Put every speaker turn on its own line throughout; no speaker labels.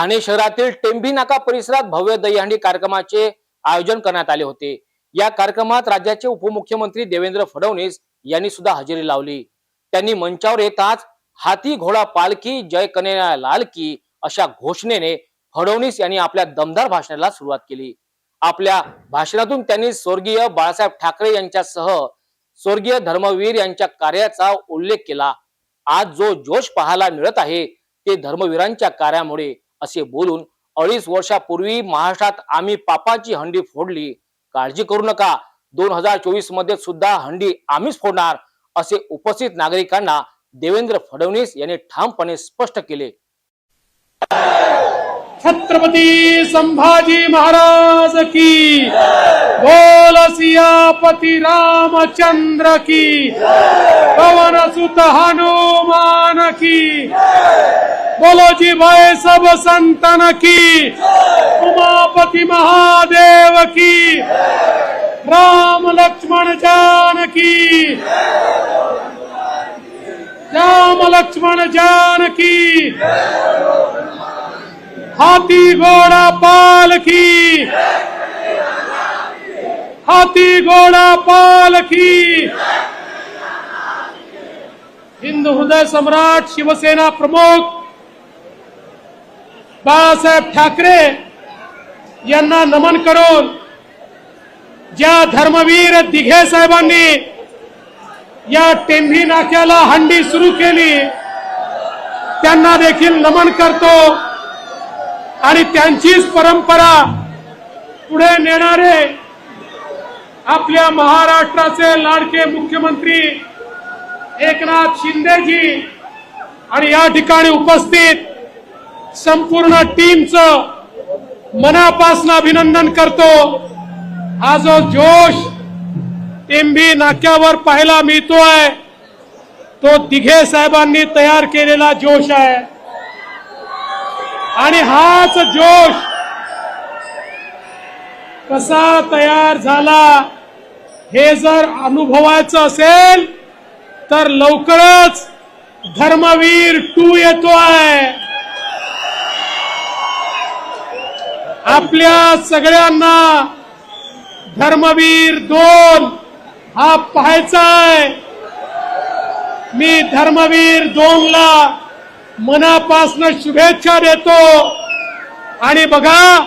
ठाणे शहरातील टेंभी नाका परिसरात भव्य दहीहंडी कार्यक्रमाचे आयोजन करण्यात आले होते. या कार्यक्रमात राज्याचे उपमुख्यमंत्री देवेंद्र फडणवीस यांनी सुद्धा हजेरी लावली. त्यांनी मंचावर येताच हाती घोडा पालखी जय कन्हैया लालकी अशा घोषणेने फडणवीस यांनी आपल्या दमदार भाषणाला सुरुवात केली. आपल्या भाषणातून त्यांनी स्वर्गीय बाळासाहेब ठाकरे यांच्यासह स्वर्गीय धर्मवीर यांच्या कार्याचा उल्लेख केला. आज जो जोश पाहायला मिळत आहे ते धर्मवीरांच्या कार्यामुळे असे बोलून अडीच वर्षापूर्वी महाराष्ट्रात आम्ही पापाची हंडी फोडली. काळजी करू नका. दोन हजार चोवीसमध्ये सुद्धा हंडी आम्हीच फोडणार असे उपस्थित नागरिकांना देवेंद्र फडणवीस यांनी ठामपणे स्पष्ट केले.
छत्रपती संभाजी महाराज की बोल सियापती रामचंद्र की पवन सुत हनुमान की बोलो जी भाई, सब संतन की। उमापति महादेव की। राम लक्ष्मण जान की। राम लक्ष्मण जान की। हाथी घोड़ा पाल की। हाथी घोड़ा पाल की। हिंदू हृदय सम्राट शिवसेना प्रमुख बाळासाहेब ठाकरे यांना नमन करून ज्या धर्मवीर दिघे साहेबांनी या टेंभी नाक्याला हंडी सुरू केली त्यांना देखील नमन करतो आणि त्यांचीच परंपरा पुढे नेणारे आपल्या महाराष्ट्राचे लाडके मुख्यमंत्री एकनाथ शिंदेजी आणि या ठिकाणी उपस्थित संपूर्ण टीमचं मनापासून अभिनंदन करतो. हा जो जोश टेंबी नाक्यावर पाहायला मिळतोय तो दिघे साहेबांनी तयार केलेला जोश आहे. आणि हाच जोश कसा तयार झाला हे जर अनुभवायचं असेल तर लवकरच धर्मवीर टू येतो आहे आपल्या सगळ्यांना धर्मवीर दोन हा पाहायचा आहे. मी धर्मवीर दोनला मनापासून शुभेच्छा देतो. आणि बघा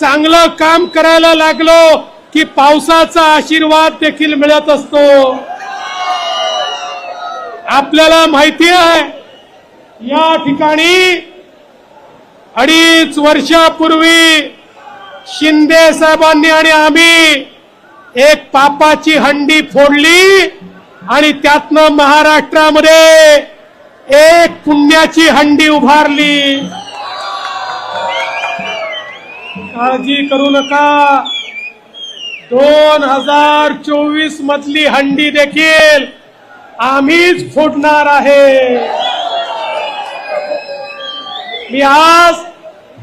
चांगलं काम करायला लागलो की पावसाचा आशीर्वाद देखील मिळत असतो. आपल्याला माहिती आहे या ठिकाणी अडीच वर्षापूर्वी शिंदे साहेबांनी आणि आम्ही एक पापाची हंडी फोडली आणि त्यातनं महाराष्ट्रामध्ये एक पुण्याची हंडी उभारली. काळजी करू नका. दोन हजार चोवीस मधली हंडी देखील आम्हीच फोडणार आहे. मी आज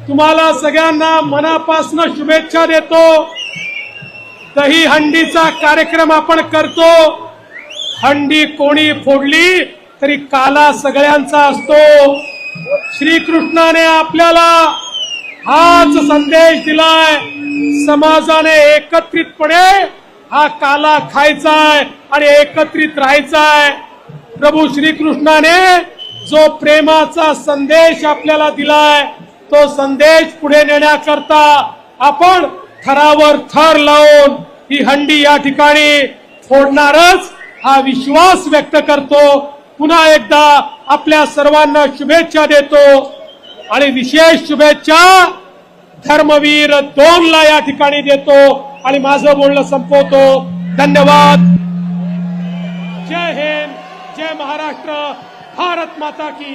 तुम्हाला सगळ्यांना मनापासून शुभेच्छा देतो. दही हंडीचा कार्यक्रम आपण करतो. हंडी कोणी फोडली तरी काला सगळ्यांचा असतो. श्रीकृष्णाने आपल्याला हाच संदेश दिलाय. समाजाने एकत्रितपणे हा काला खायचाय आणि एकत्रित राहायचाय. प्रभू श्रीकृष्णाने जो प्रेमाचा संदेश आपल्याला दिलाय तो संदेश पुढे नेण्याकरता आपण थरावर थर लावून ही हंडी या ठिकाणी फोडणारच हा विश्वास व्यक्त करतो. पुन्हा एकदा आपल्या सर्वांना शुभेच्छा देतो आणि विशेष शुभेच्छा धर्मवीर दोन ला या ठिकाणी देतो आणि माझं बोलणं संपवतो. धन्यवाद. जय हिंद जय महाराष्ट्र. भारत माता की